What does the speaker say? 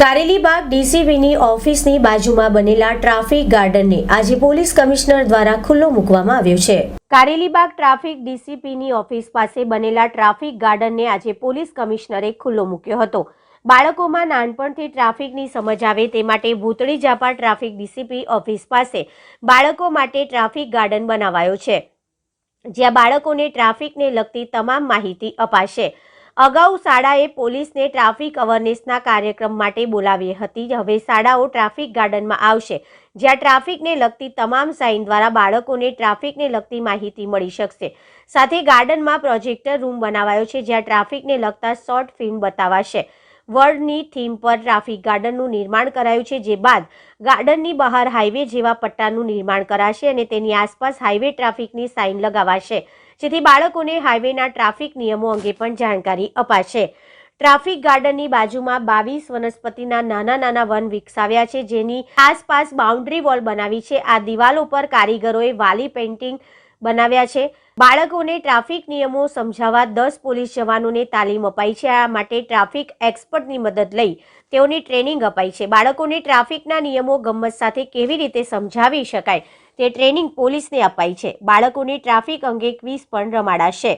કારેલીબાગ ડીસીબીની ઓફિસની બાજુમાં બનેલા ટ્રાફિક ગાર્ડનને આજે પોલીસ કમિશનર દ્વારા ખુલ્લો મૂકવામાં આવ્યો છે. કારેલીબાગ ટ્રાફિક ડીસીપીની ઓફિસ પાસે બનેલા ટ્રાફિક ગાર્ડનને આજે પોલીસ કમિશનરે ખુલ્લો મૂક્યો હતો. બાળકોમાં નાનપણથી ટ્રાફિકની સમજ આવે તે માટે ભૂતળી જાપા ટ્રાફિક ડીસીપી ઓફિસ પાસે બાળકો માટે ટ્રાફિક ગાર્ડન બનાવાયો છે. જ્યાં બાળકોને ટ્રાફિકને લગતી તમામ માહિતી અપાશે. અગાઉ શાળાએ પોલીસને ટ્રાફિક અવેરનેસના કાર્યક્રમ માટે બોલાવી હતી. હવે શાળાઓ ટ્રાફિક ગાર્ડનમાં આવશે, જ્યાં ટ્રાફિકને લગતી તમામ સાઇન દ્વારા બાળકોને ટ્રાફિકને લગતી માહિતી મળી શકશે. સાથે ગાર્ડનમાં પ્રોજેક્ટર રૂમ બનાવાયો છે, જ્યાં ટ્રાફિકને લગતા શોર્ટ ફિલ્મ બતાવાશે. વર્લ્ડની થીમ પર ટ્રાફિક ગાર્ડનનું નિર્માણ કરાયું છે, જે બાદ ગાર્ડનની બહાર હાઈવે જેવા પટ્ટાનું નિર્માણ કરાશે અને તેની આસપાસ હાઈવે ટ્રાફિકની સાઇન લગાવાશે. જેથી બાળકોને હાઈવેના ટ્રાફિક નિયમો અંગે પણ જાણકારી અપાશે. ટ્રાફિક ગાર્ડનની બાજુમાં બાવીસ વનસ્પતિના નાના નાના વન વિકસાવ્યા છે, જેની આસપાસ બાઉન્ડ્રી વોલ બનાવી છે. આ દિવાલો પર કારીગરોએ વાલી પેઇન્ટિંગ બનાવ્યા છે. બાળકોને ટ્રાફિક નિયમો સમજાવવા દસ પોલીસ જવાનોને તાલીમ અપાઈ છે. આ માટે ટ્રાફિક એક્સપર્ટની મદદ લઈ તેઓની ટ્રેનિંગ અપાઈ છે. બાળકોને ટ્રાફિકના નિયમો ગમ્મત સાથે કેવી રીતે સમજાવી શકાય તે ટ્રેનિંગ પોલીસને અપાઈ છે. બાળકોને ટ્રાફિક અંગે ક્વિઝ પણ રમાડાશે.